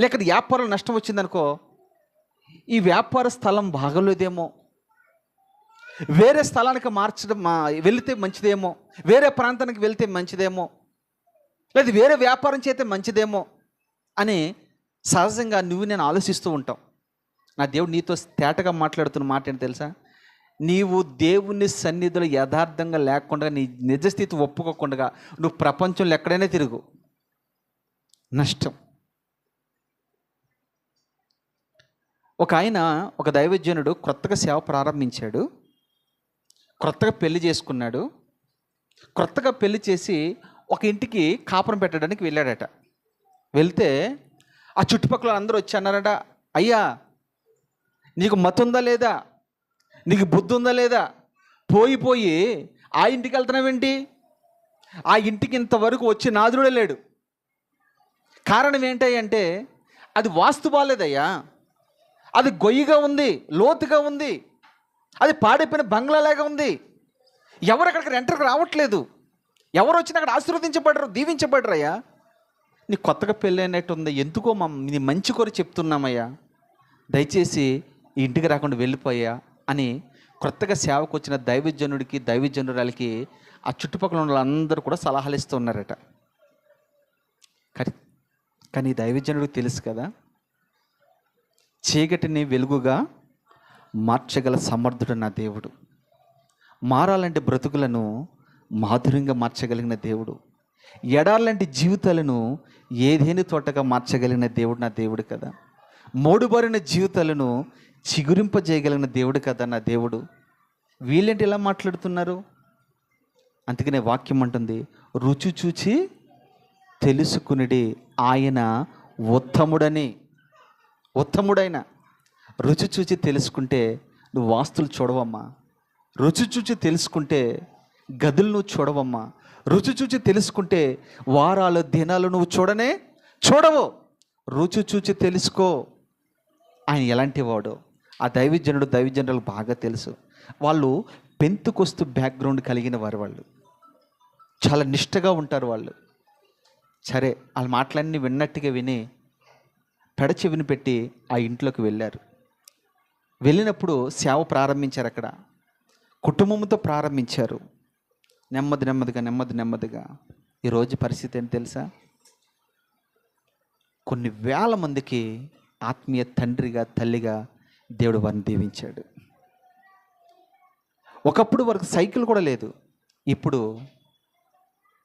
లేక వ్యాపారం నష్టం వచ్చిందనుకో ఈ వ్యాపార స్థలం బాగలేదేమో. వేరే స్థలానికి మార్చడం మా వెళితే మంచిదేమో. వేరే ప్రాంతానికి వెళితే మంచిదేమో. లేదా వేరే వ్యాపారం చేస్తే మంచిదేమో అని సహజంగా నువ్వు నేను ఆలోచిస్తూ ఉంటాం. నా దేవుడు నీతో తేటగా మాట్లాడుతున్న మాట ఏంటి తెలుసా? నీవు దేవుని సన్నిధిలో యథార్థంగా లేకుండా నీ నిజస్థితి ఒప్పుకోకుండా నువ్వు ప్రపంచంలో ఎక్కడైనా తిరుగు. నష్టం. ఒక ఆయన ఒక దైవజనుడు క్రొత్తగా సేవ ప్రారంభించాడు. క్రొత్తగా పెళ్ళి చేసుకున్నాడు. క్రొత్తగా పెళ్ళి చేసి ఒక ఇంటికి కాపురం పెట్టడానికి వెళ్ళాడట. వెళ్తే ఆ చుట్టుపక్కల అందరూ వచ్చి అన్నారట అయ్యా నీకు మతం ఉందా లేదా? నీకు బుద్ధి ఉందా లేదా? పోయి పోయి ఆ ఇంటికి వెళ్తున్నావేంటి ఆ ఇంటికి ఇంతవరకు వచ్చి నాదుడే లేడు. కారణం ఏంటంటే అది వాస్తు బాలేదయ్యా. అది గొయ్యిగా ఉంది లోతుగా ఉంది అది పాడైపోయిన బంగ్లాలాగా ఉంది. ఎవరు అక్కడికి రెంటర్కి రావట్లేదు? ఎవరు వచ్చినా అక్కడ ఆశీర్వదించబడరు దీవించబడరయ్యా నీ కొత్తగా పెళ్ళైనట్టు ఉంది ఎందుకో మా నీ మంచి కొర చెప్తున్నామయ్యా. దయచేసి ఈ ఇంటికి రాకుండా వెళ్ళిపోయా అని కొత్తగా సేవకు వచ్చిన దైవజనుడికి దైవజనురాలకి ఆ చుట్టుపక్కల ఉన్న వాళ్ళందరూ కూడా సలహాలు ఇస్తూ ఉన్నారట. కానీ కానీ దైవజనుడికి తెలుసు కదా చీకటిని వెలుగుగా మార్చగల సమర్థుడు నా దేవుడు. మారాలంటే బ్రతుకులను మాధుర్యంగా మార్చగలిగిన దేవుడు. ఎడాలంటి జీవితాలను ఏదేని తోటగా మార్చగలిగిన దేవుడు నా దేవుడు కదా. మోడుబారిన జీవితాలను చిగురింపజేయగలిగిన దేవుడు కదా నా దేవుడు. వీళ్ళేంటి ఎలా మాట్లాడుతున్నారు? అందుకనే వాక్యం అంటుంది రుచి చూచి తెలుసుకునిడి ఆయన ఉత్తముడని. ఉత్తముడైన. రుచి చూచి తెలుసుకుంటే నువ్వు వాస్తులు చూడవమ్మా. రుచి చూచి తెలుసుకుంటే గదులు నువ్వు చూడవమ్మా. రుచి చూచి తెలుసుకుంటే వారాలు దినాలు నువ్వు చూడనే చూడవు. రుచి చూచి తెలుసుకో. ఆయన ఎలాంటి వాడు. ఆ దైవజనుడు దైవజనులకు బాగా తెలుసు. వాళ్ళు పెంతుకొస్తు బ్యాక్గ్రౌండ్ కలిగిన వారు వాళ్ళు. చాలా నిష్టగా ఉంటారు వాళ్ళు. సరే వాళ్ళ మాటలన్నీ విన్నట్టుగా విని పెడచెవిని పెట్టి ఆ ఇంట్లోకి వెళ్ళారు. వెళ్ళినప్పుడు సేవ ప్రారంభించారు అక్కడ. కుటుంబంతో ప్రారంభించారు. నెమ్మది నెమ్మదిగా నెమ్మది నెమ్మదిగా. ఈరోజు పరిస్థితి ఏంటి తెలుసా? కొన్ని వేల మందికి ఆత్మీయ తండ్రిగా తల్లిగా దేవుడు వారిని దీవించాడు. ఒకప్పుడు వారికి సైకిల్ కూడా లేదు. ఇప్పుడు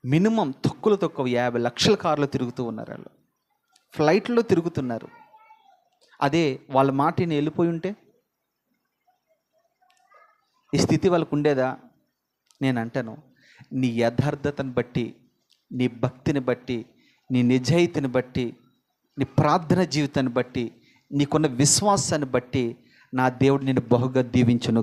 మినిమం తొక్కులు తక్కువ యాభై లక్షల కార్లు తిరుగుతూ ఉన్నారు వాళ్ళు. ఫ్లైట్లో తిరుగుతున్నారు. అదే వాళ్ళ మాటిని వెళ్ళిపోయి ఉంటే? ఈ స్థితి వాళ్ళకు ఉండేదా? నేను అంటాను నీ యథార్థతను బట్టి నీ భక్తిని బట్టి నీ నిజాయితీని బట్టి నీ ప్రార్థన జీవితాన్ని బట్టి నీకున్న విశ్వాసాన్ని బట్టి నా దేవుడు నేను బహుగా దీవించును